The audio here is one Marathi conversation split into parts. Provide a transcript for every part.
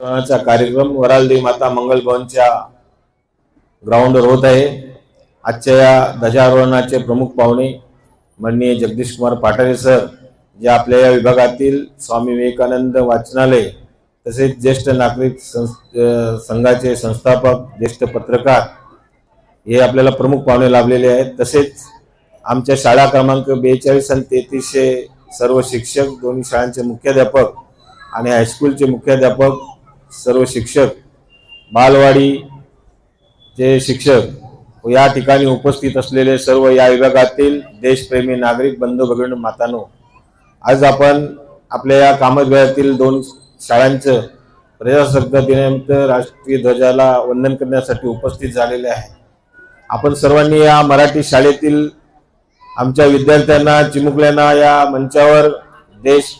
चा कार्यक्रम वरालदेवी माता मंगल भवनच्या ग्राउंडवर होत आहे. आजच्या या ध्वजारोहणाचे प्रमुख पाहुणे माननीय जगदीश कुमार पाटारे सर जे आपल्या या विभागातील स्वामी विवेकानंद वाचनालय तसेच ज्येष्ठ नागरिक संस- संघाचे संस्थापक ज्येष्ठ पत्रकार हे आपल्याला प्रमुख पाहुणे लाभलेले आहेत. तसेच आमच्या शाळा क्रमांक बेचाळीस आणि तेहतीसचे सर्व शिक्षक दोन्ही शाळांचे मुख्याध्यापक आणि हायस्कूलचे मुख्याध्यापक सर्व शिक्षक बालवाडी चे शिक्षक या ठिकाणी उपस्थित असलेले सर्व या विभागातील देशप्रेमी नागरिक बंधू भगिनी मातानो आज आपण आपल्या या कामतगडातील दोन शाळांचं प्रजासत्ताक दिनानिमित्त राष्ट्रीय ध्वजाला वंदन करण्यासाठी उपस्थित झालेले आहे. आपण सर्वांनी या मराठी शाळेतील आमच्या विद्यार्थ्यांना चिमुकल्यांना या मंचावर देश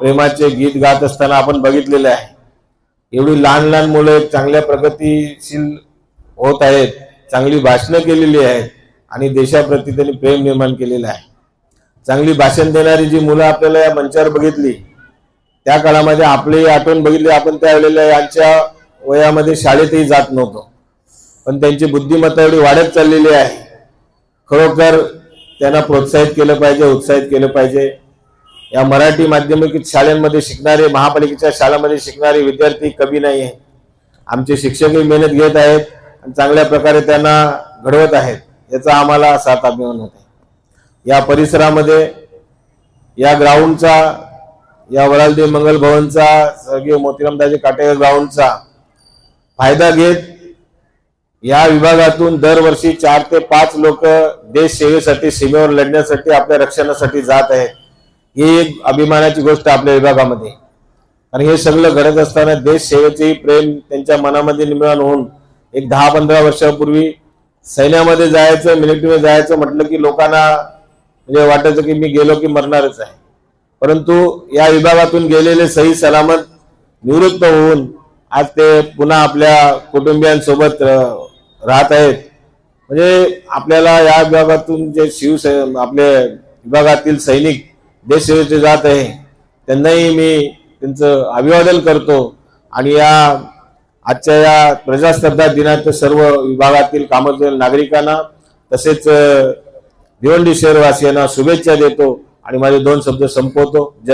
प्रेमाचे गीत गात असताना आपण बघितलेले आहे. एवढी लहान लहान मुलं एक चांगल्या प्रगतीशील होत आहेत चांगली भाषणं केलेली आहेत आणि देशाप्रती त्यांनी प्रेम निर्माण केलेलं आहे. चांगली भाषण देणारी जी मुलं आपल्याला या मंचावर बघितली त्या काळामध्ये आपली आठवण बघितली आपण त्यावेळेला यांच्या वयामध्ये शाळेतही जात नव्हतो. पण त्यांची बुद्धिमत्ता एवढी वाढत चाललेली आहे. खरोखर त्यांना प्रोत्साहित केलं पाहिजे उत्साहित केलं पाहिजे. या मराठी माध्यमिक शाळांमध्ये शिकणारे महापालिकेच्या शाळांमध्ये शिकणारे विद्यार्थी कमी नाही आहे आमचे शिक्षकही मेहनत घेत आहेत आणि चांगल्या प्रकारे त्यांना घडवत आहेत याचा आम्हाला साथ अभिमान होत आहे. या परिसरामध्ये या ग्राउंडचा या वरालदेव मंगल भवनचा स्वर्गीय मोतीरामदाजी काटेकर ग्राउंडचा फायदा घेत या विभागातून दरवर्षी चार ते पाच लोक देश सेवेसाठी सीमेवर लढण्यासाठी आपल्या रक्षणासाठी जात आहेत. ही एक अभिमानाची गोष्ट आपल्या विभागामध्ये. आणि हे सगळं घडत असताना देश सेवेचे प्रेम त्यांच्या मनामध्ये निर्माण होऊन एक दहा पंधरा वर्षापूर्वी सैन्यामध्ये जायचं मिलिटरीमध्ये जायचं म्हटलं की लोकांना म्हणजे वाटायचं की मी गेलो की मरणारच आहे. परंतु या विभागातून गेलेले सही सलामत निवृत्त होऊन आज ते पुन्हा आपल्या कुटुंबियांसोबत राहत आहेत. म्हणजे आपल्याला या विभागातून जे शिवसे आपले विभागातील सैनिक देश जात आहे. त्यांनाही मी त्यांचं अभिवादन करतो आणि या आजच्या या प्रजासत्ताक दिनात सर्व विभागातील कामातील नागरिकांना तसेच भिवंडी शहरवासियांना शुभेच्छा देतो आणि माझे दोन शब्द संपवतो. जय